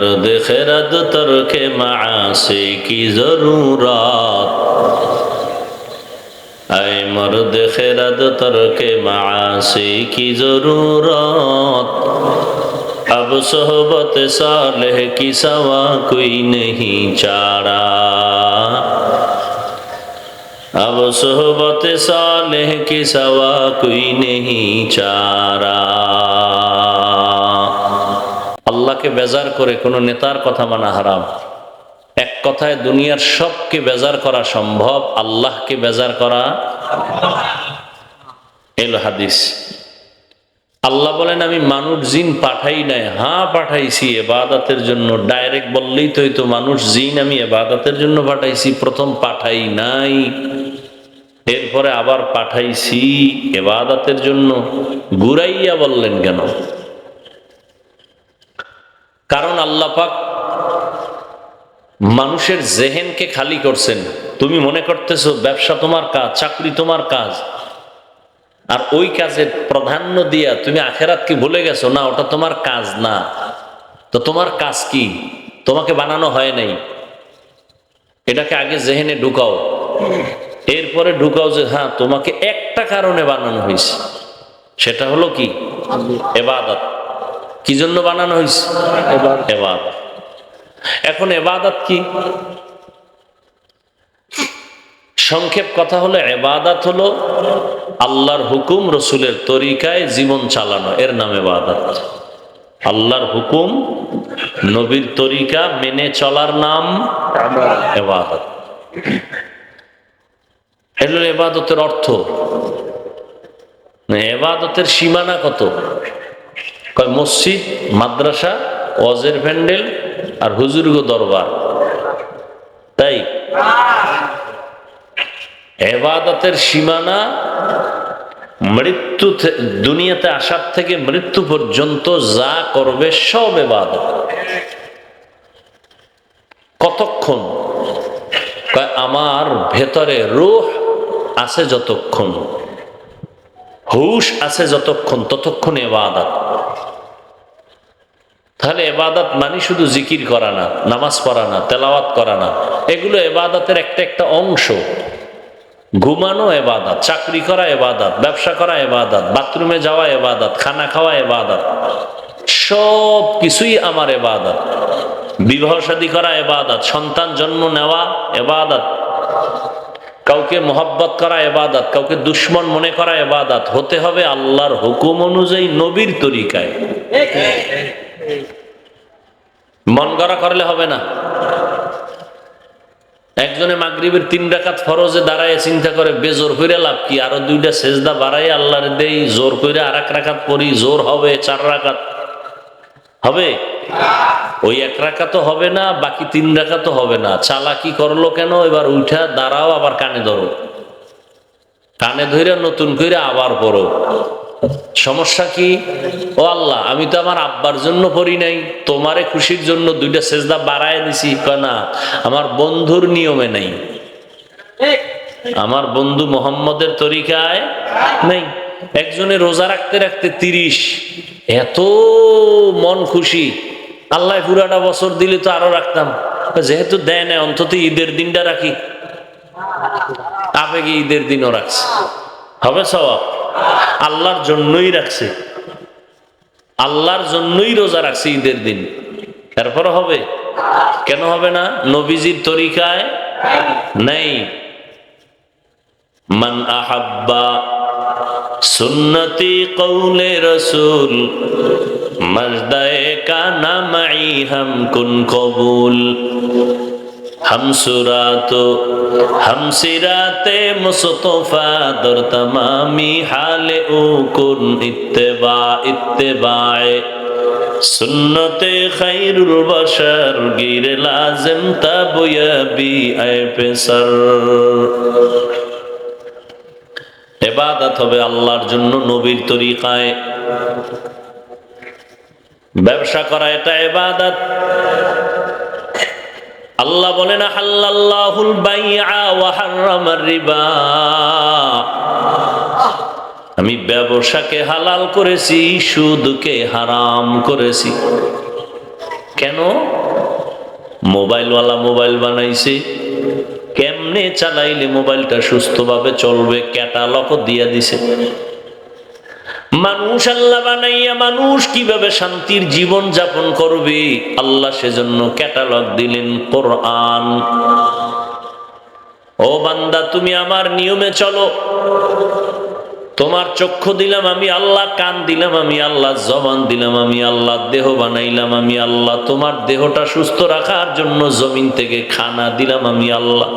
مرد خیرد ترک معاصی کی ضرورت اے مرد خیرد ترک معاصی کی ضرورت اب صحبت صالح کی سوا کوئی نہیں چارہ اب صحبت صالح کے سوا کوئی نہیں چارہ আল্লাহকে বেজার করে কোনো নেতার কথা মানা হারাম। এক কথায় দুনিয়ার সবকে বেজার করা সম্ভব, আল্লাহকে বেজার করা এলো হাদিস। আল্লাহ বলেন, আমি মানুষ জিন পাঠাই নাই হ্যাঁ পাঠাইছি এবাদাতের জন্য। ডাইরেক্ট বললেই তো হইতো, মানুষ জিন আমি এবাদাতের জন্য পাঠাইছি, প্রথম পাঠাই নাই। এরপরে আবার পাঠাইছি এবাদাতের জন্য। গুরাইয়া বললেন কেন? কারণ আল্লাহ পাক মানুষের জেহেনকে খালি করছেন। তুমি মনে করতেছো ব্যবসা তোমার কাজ চাকরি তোমার কাজ। আর ওই কাজের প্রাধান্য দিয়া তুমি আখেরাত কি ভুলে গেছো? না ওটা তোমার কাজ না। তো তোমার কাজ কি? তোমাকে বানানো হয় নাই। এটাকে আগে জেহেনে ঢুকাও। এরপরে ঢুকাও যে হ্যাঁ তোমাকে একটা কারণে বানানো হয়েছে। সেটা হলো কি? এবাদত। কি জন্য বানানো হয়েছে? এবাদত। এখন এবাদত কি? সংক্ষেপ কথা হলো এবাদাত হলো আল্লাহর হুকুম রসুলের তরিকায় জীবন চালানো এর নাম এবাদাত। আল্লাহর হুকুম নবীর তরিকা মেনে চলার নাম এবাদত। এগুলো এবাদতের অর্থ। এবাদতের সীমানা কত? কয়, মসজিদ, মাদ্রাসা, ওয়াজের প্যান্ডেল আর হুজুরগ দরবার। তাই এবাদতের সীমানা মৃত্যু দুনিয়াতে আসার থেকে মৃত্যু পর্যন্ত যা করবে সব এবাদত। কতক্ষণ? আমার ভেতরে রূহ আছে যতক্ষণ, হুশ আছে যতক্ষণ, ততক্ষণ এবাদত। তাহলে এবাদত মানে শুধু জিকির করা না, নামাজ পড়া না, তেলাওয়াত করা না। এগুলো এবাদতের একটা একটা অংশ। ঘুমানো এবাদত চাকরি করা এবাদত ব্যবসা করা এবাদত বাথরুমে যাওয়া এবাদত খানা খাওয়া এবাদত সব কিছুই আমার এবাদত বিবাহ শাদী করা এবাদত সন্তান জন্ম নেওয়া এবাদত কাউকে মোহাব্বত করা এবাদত কাউকে দুশ্মন মনে করা এবাদত হতে হবে আল্লাহর হুকুম অনুযায়ী নবীর তরিকায়। মন গড়া করলে হবে না। একজনে মাগরিবের তিন রাকাত ফরজে দাঁড়ায় চিন্তা করে, বেজোর করে লাভ কি? আরও দুইটা সেজদা বাড়াই আল্লাহর দেই, জোর করে আর এক রাকাত পড়ি, জোর হবে চার রাকাত হবে? ওই এক রাখা তো হবে না, বাকি তিন রাখা তো হবে না। চালাকি করল কেন? এবার উঠা, দাঁড়াও, আবার কানে ধরো। কানে ধরে নতুন করে আবার পড়ো। সমস্যা কি? ও আল্লাহ, আমি তো আমার আব্বার জন্য পড়ি নাই, তোমারে খুশির জন্য দুইটা সেজদা বাড়ায় দিছি। না, আমার বন্ধুর নিয়মে নাই। আমার বন্ধু মোহাম্মদের তরিকায় নেই। একজনে রোজা রাখতে রাখতে তিরিশ। এত মন খুশি। আল্লাহ পুরাটা বছর দিলে তো আরও রাখতাম। যেহেতু দেয় না অন্তত ঈদের দিনটা রাখি। আবেগে ঈদের দিনও রাখছে। হবে সবাব আল্লাহর জন্যই রাখছে। আল্লাহর জন্যই রোজা রাখছে ঈদের দিন। এরপর হবে? কেন হবে না? নবীজির তরিকায় নেই। মান আহাব্বা সুন্নতি কৌলে রসুল, মজদায়ে কানা মাই হাম কুন কবুল। হামসুরাত, হামসিরাতে মুস্তফা দর তমামি হালে ও কুন ইত্তেবা, ইত্তেবায়। সুন্নতে খাইরুল বাসার গিরে লাজেম তাবুয়াবি আই পেসার। এবাদাত হবে আল্লাহর জন্য নবীর তরিকায়। ব্যবসা করা এটা এবাদাত। আল্লাহ বলেন হাল্লাল্লাহুল রিবা। আমি ব্যবসাকে হালাল করেছি, সুদকে হারাম করেছি। কেন? মোবাইলওয়ালা মোবাইল বানাইছে। কেমনে চালাইলে মোবাইলটা সুস্থভাবে চলবে? ক্যাটালগ দিয়া দিছে। মানুষ আল্লাহ বানাইয়া মানুষ কীভাবে শান্তির জীবন যাপন করবে? আল্লাহ সেজন্য ক্যাটালগ দিলেন কোরআন। ও বান্দা, তুমি আমার নিয়মে চলো। তোমার চক্ষু দিলাম আমি আল্লাহ, কান দিলাম আমি আল্লাহ, জবান দিলাম আমি আল্লাহ, দেহ বানাইলাম আমি আল্লাহ। তোমার দেহটা সুস্থ রাখার জন্য জমিন থেকে খানা দিলাম আমি আল্লাহ।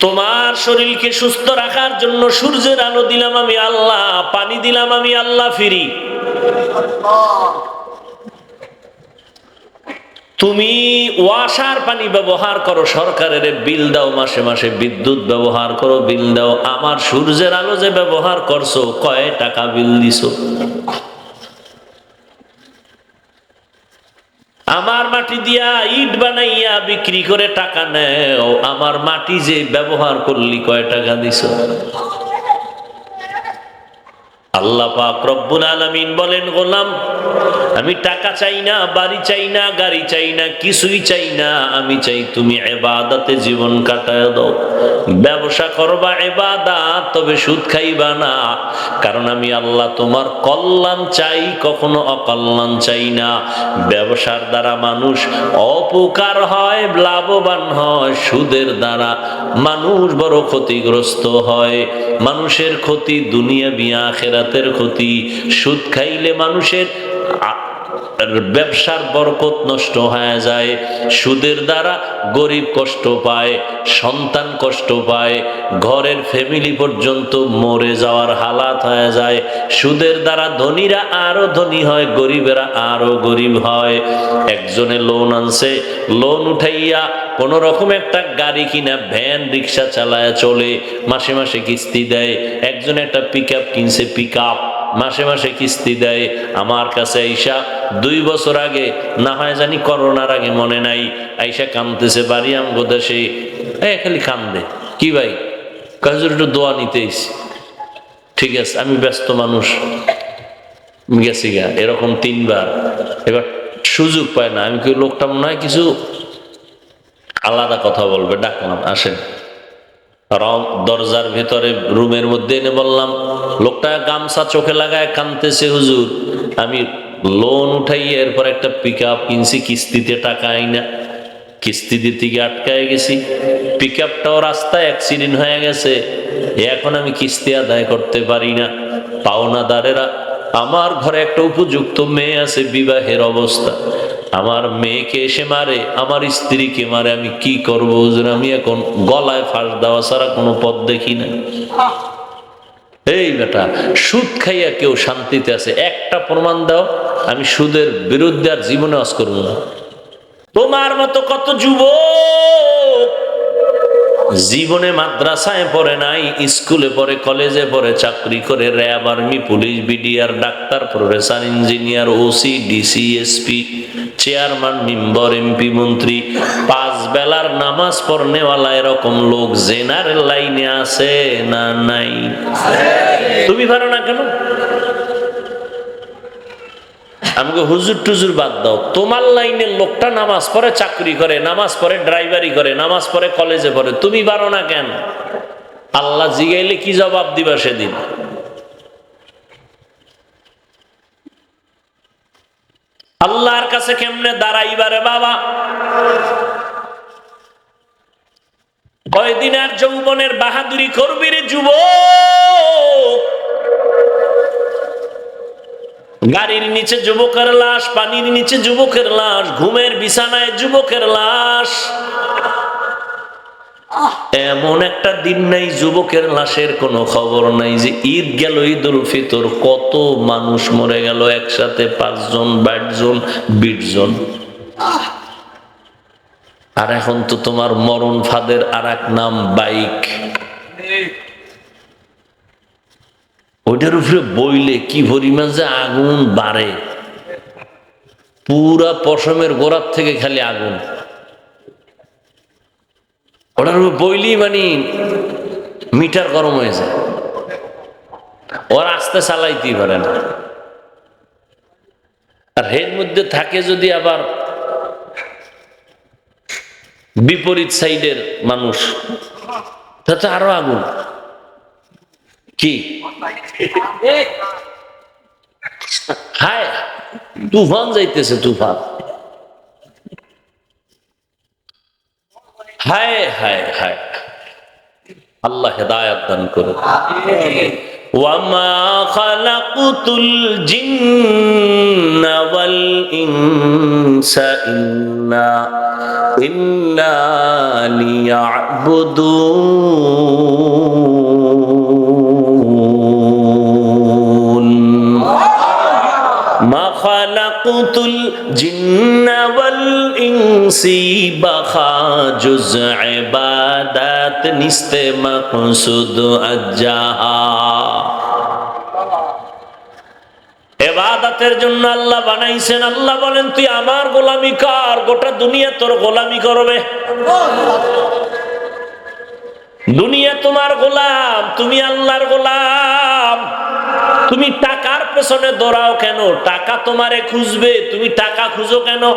তোমার শরীরকে সুস্থ রাখার জন্য সূর্যের আলো দিলাম আমি আল্লাহ, পানি দিলাম আমি আল্লাহ ফিরি। তুমি ওয়াসার পানি ব্যবহার করো, সরকারের বিল দাও, মাসে মাসে বিদ্যুৎ ব্যবহার করো, বিল দাও। আমার সূর্যের আলো যে ব্যবহার করছ, কয় টাকা বিল দিছো? আমার মাটি দিয়া ইট বানাইয়া বিক্রি করে টাকা নেও। আমার মাটি যে ব্যবহার করলি কয় টাকা দিছ? রব্বুল বলেন, গোলাম, আমি টাকা চাই না, বাড়ি চাই না, গাড়ি চাই না, কিছুই চাই না। আমি চাই তুমি এবাদাতে জীবন কাটায় দাও। ব্যবসা করবা এবাদাত, তবে সুদ খাইবা না। কারণ আমি আল্লাহ তোমার কল্যাণ চাই, কখনো অকল্যাণ চাই না। ব্যবসার দ্বারা মানুষ অপকার হয়, লাভবান হয়, সুদের দ্বারা মানুষ বড় ক্ষতিগ্রস্ত হয়। মানুষের ক্ষতি দুনিয়া বিয়া খেরাতের ক্ষতি। সুদ খাইলে মানুষের ব্যবসার বরকত নষ্ট হয়ে যায়। সুদের দ্বারা গরিব কষ্ট পায়, সন্তান কষ্ট পায়, ঘরের ফ্যামিলি পর্যন্ত মরে যাওয়ার হালাত হয়ে যায়। সুদের দ্বারা ধনীরা আরও ধনী হয়, গরিবেরা আরও গরিব হয়। একজনে লোন আনছে লোন উঠাইয়া কোন রকম একটা গাড়ি কিনা ভ্যান রিক্সা চালায় চলে, মাসে মাসে কিস্তি দেয়, একজন একটা পিক কিনছে পিক মাসে মাসে কিস্তি দেয়। আমার কাছে আইসা দুই বছর আগে, না হয় জানি করোনার আগে মনে নাই, আইসা কান্দতেছে বাড়ি আমগো দেশে, এ খালি কান্দে। কি ভাই? কাজুর একটু দোয়া নিতেইছি ঠিক আছে, আমি ব্যস্ত মানুষ। গেছি গা, এরকম তিনবার। এবার সুযোগ পায় না, আমি কি লোকটা মনে হয় কিছু আলাদা কথা বলবে ডাকলাম আসেন। দরজার ভিতরে রুমের মধ্যে এনে বললাম, লোকটা গামছা চোখে লাগায় কানতেছে হুজুর। আমি লোন উঠাই এরপর একটা পিক আপ কিনছি, কিস্তিতে টাকা আইনা। কিস্তি দিতে গিয়ে আটকায় গেছি। পিক আপটাও রাস্তায় অ্যাক্সিডেন্ট হয়ে গেছে। এখন আমি কিস্তি আদায় করতে পারি না। পাওনাদারেরা, আমার ঘরে একটা উপযুক্ত মেয়ে আছে, বিবাহের অবস্থা। আমার মেয়েকে এসে মারে, আমার স্ত্রীকে মারে, আমি কি করব আমি এখন গলায় ফাঁস দেওয়া ছাড়া কোনো পথ দেখি না। এই বেটা, সুদ খাইয়া কেউ শান্তিতে আছে, একটা প্রমাণ দাও, আমি সুদের বিরুদ্ধে আর জীবনে আজ করব না। তোমার মতো কত যুবক জীবনে মাদ্রাসায় পড়ে নাই, স্কুলে পড়ে, কলেজে পড়ে, চাকরি করে RAB army, police, BDR, doctor, professor, engineer, OC, DC, SP chairman, member, MP, মন্ত্রী, পাঁচ বেলার নামাজ পড়নেওয়ালা এরকম লোক জেনারেল লাইনে আছে না নাই? তুমি পারো না কেন? আমাকে হুজুর টুজুর বাদ দাও। তোমার লাইনের লোকটা নামাজ পড়ে, চাকরি করে, নামাজ পড়ে, ড্রাইভারি করে, নামাজ পড়ে, কলেজে পড়ে। তুমি পারো না কেন? আল্লাহ জিগাইলে কি জবাব দিবা সেদিন? আল্লাহর কাছে কেমনে দাঁড়াইবারে বাবা? কয়দিন আর যৌবনের বাহাদুরি করবি রে যুব গাড়ির নিচে যুবকের লাশ, পানির নিচে যুবকের লাশ, ঘুমের বিছানায় যুবকের লাশ। এমন একটা দিন নাই, যুবকের লাশের কোনো খবর নাই যে ঈদ গেল ঈদ উল ফিতর, কত মানুষ মরে গেল, একসাথে পাঁচজন ষাট জন বিশ জন আর এখন তো তোমার মরণ ফাদের আর এক নাম, বাইক। ওইটার উপরে বইলে কি পরিমাণ যে আগুন বাড়ে। পুরা পশমের গোড়ার থেকে খালি আগুন। ওটার উপর বইলি মানে মিটার গরম হয়ে যায়। ওর আস্তে চালাইতেই পারে না। আর এর মধ্যে থাকে যদি আবার বিপরীত সাইডের মানুষ তাতে আরও আগুন। কি? হায়! তুফান যাইতেছে তুফান। হায় হায় হায় আল্লাহ হেদায়াত দান করো وما خلقت الجن والإنس إلا إلا ليعبدون خلقت الجن والإنس بخا جز عبادات نست مقصود أجاها এবাদাতের জন্য আল্লাহ বানাইছেন আল্লাহ বলেন তুই আমার গোলামি কর গোটা দুনিয়া তোর গোলামি করবে দুনিয়া তোমার গোলাম তুমি আল্লাহর গোলাম তুমি টাকার পেছনে দৌড়াও কেন? টাকা তোমারে খুঁজবে, তুমি টাকা খুঁজো কেন?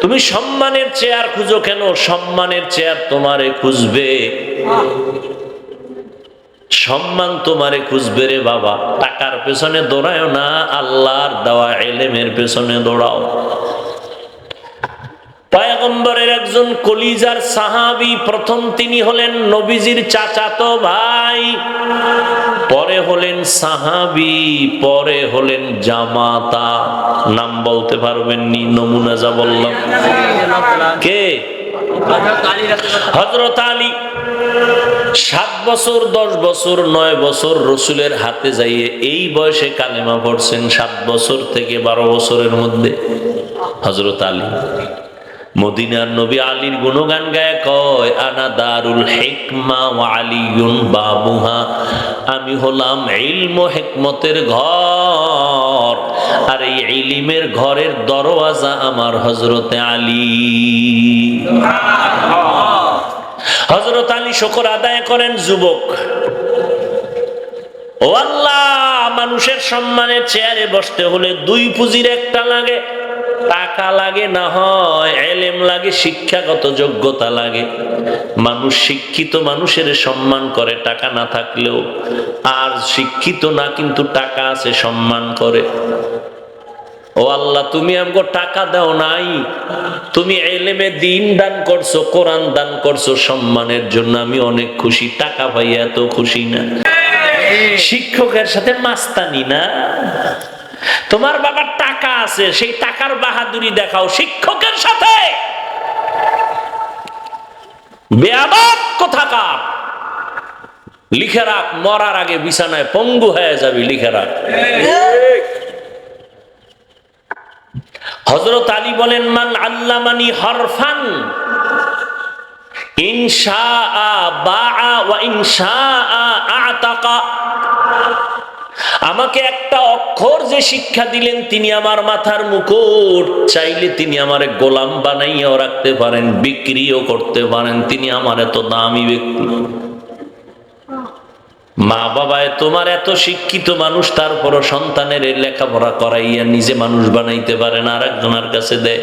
তুমি সম্মানের চেয়ার খুঁজো কেন? সম্মানের চেয়ার তোমারে খুঁজবে। সম্মান তোমারে খুঁজবে রে বাবা। টাকার পেছনে দৌড়ায় না, আল্লাহর দেওয়া এলেমের পেছনে দৌড়াও। পয়গম্বরের একজন কলিজার সাহাবি, প্রথম তিনি হলেন নবীজির চাচাতো ভাই, পরে হলেন সাহাবি, পরে হলেন জামাতা। নাম বলতে পারবেন নি, নমুনা যা বললাম। কে? হজরত আলী। সাত বছর, দশ বছর, নয় বছর রসুলের হাতে যাইয়ে এই বয়সে কালেমা পড়ছেন, সাত বছর থেকে বারো বছরের মধ্যে। হজরত আলী। মদিনার নবী আলীর গুণগান গায়ে কয়, আনা দারুল হেকমা ও আলিউন বাবুহা। আমি হলাম ইলম হেকমতের ঘর। আর এই ইলিমের ঘরের দরওয়াজা আমার হজরতে আলী। হজরত আলী শকর আদায় করেন যুবক। ও আল্লাহ, মানুষের সম্মানের চেয়ারে বসতে হলে দুই পুঁজির একটা লাগে। টাকা লাগে না হয়, এলেম লাগে, শিক্ষাগত যোগ্যতা লাগে। মানুষ শিক্ষিত মানুষের সম্মান করে, টাকা না থাকলেও। আর শিক্ষিত না, কিন্তু টাকা আছে, সম্মান করে। ও আল্লাহ, তুমি আমাকে টাকা দাও নাই। তুমি এলেমে দিন দান করছ, কোরআন দান করছ, সম্মানের জন্য আমি অনেক খুশি। টাকা পাই এত খুশি না। শিক্ষকের সাথে মাস্তানি না। তোমার বাবার টাকা আছে, সেই টাকার বাহাদুরি দেখাও শিক্ষকের সাথে। বেয়াবাদ কোথাকার? লিখে রাখ, মরার আগে বিছানায় পঙ্গু হয়ে যাবি, লিখে রাখ। হজরত আলী বলেন, মান আল্লামানি হরফান ইনশা বা ইনশা আতাকা। আমাকে একটা অক্ষর যে শিক্ষা দিলেন, তিনি আমার মাথার মুকুট। চাইলে তিনি আমার গোলাম বানাইয়াও রাখতে পারেন, বিক্রিও করতে পারেন। তিনি আমার এত দামি ব্যক্তি। মা বাবায়, তোমার এত শিক্ষিত মানুষ, তারপরও সন্তানের লেখাপড়া করাইয়া নিজে মানুষ বানাইতে পারেন আর একজনের কাছে দেয়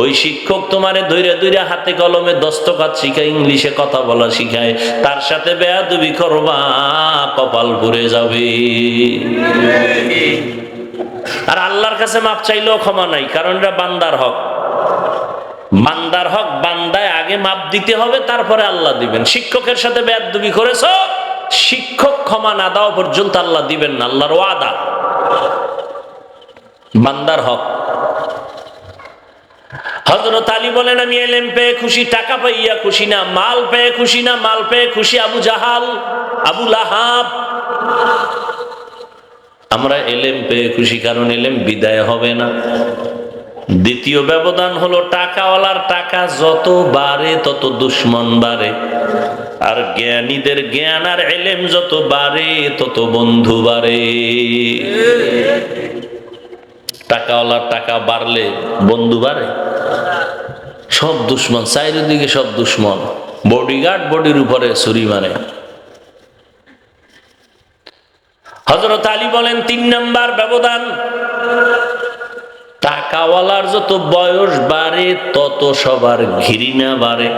ওই শিক্ষক তোমারে ধৈরে ধৈরে হাতে কলমে দস্তকাত শিখায়, ইংলিশে কথা বলা শিখায়। তার সাথে বেয়াদবি করবা, কপাল পুড়ে যাবে। আর আল্লাহর কাছে মাপ চাইলেও ক্ষমা নাই, কারণ এটা বান্দার হক। বান্দার হক, বান্দায় আগে মাপ দিতে হবে, তারপরে আল্লাহ দিবেন। শিক্ষকের সাথে বেয়াদবি করেছ, শিক্ষক ক্ষমা না দেওয়া পর্যন্ত আল্লাহ দিবেন না, আল্লাহর ওয়াদা। বান্দার হক। হজরত আলী বলেন, আমি এলেম পেয়ে খুশি, টাকা পাইয়া খুশি না, মাল পেয়ে খুশি না, মাল পেয়ে খুশি আবু জাহাল, আবু লাহাব। আমরা এলেম পেয়ে খুশি কারণ এলেম বিদায় হবে না। দ্বিতীয় ব্যবধান হলো, টাকাওয়ালার টাকা যত বাড়ে, তত দুশ্মন বাড়ে। আর জ্ঞানীদের জ্ঞান আর এলেম যত বাড়ে, তত বন্ধু বাড়ে। টাকাওয়ালার টাকা বাড়লে বন্ধু বাড়ে। সব দুশ্মন, চারিদিকে সব দুশ্মন। বডিগার্ড বডির উপরে ছুরি মারে। হজরত আলী বলেন, তিন নাম্বার ব্যবধান। টাকাওয়ালার যত বয়স বাড়ে, তত সবার ঘৃণা বাড়ে।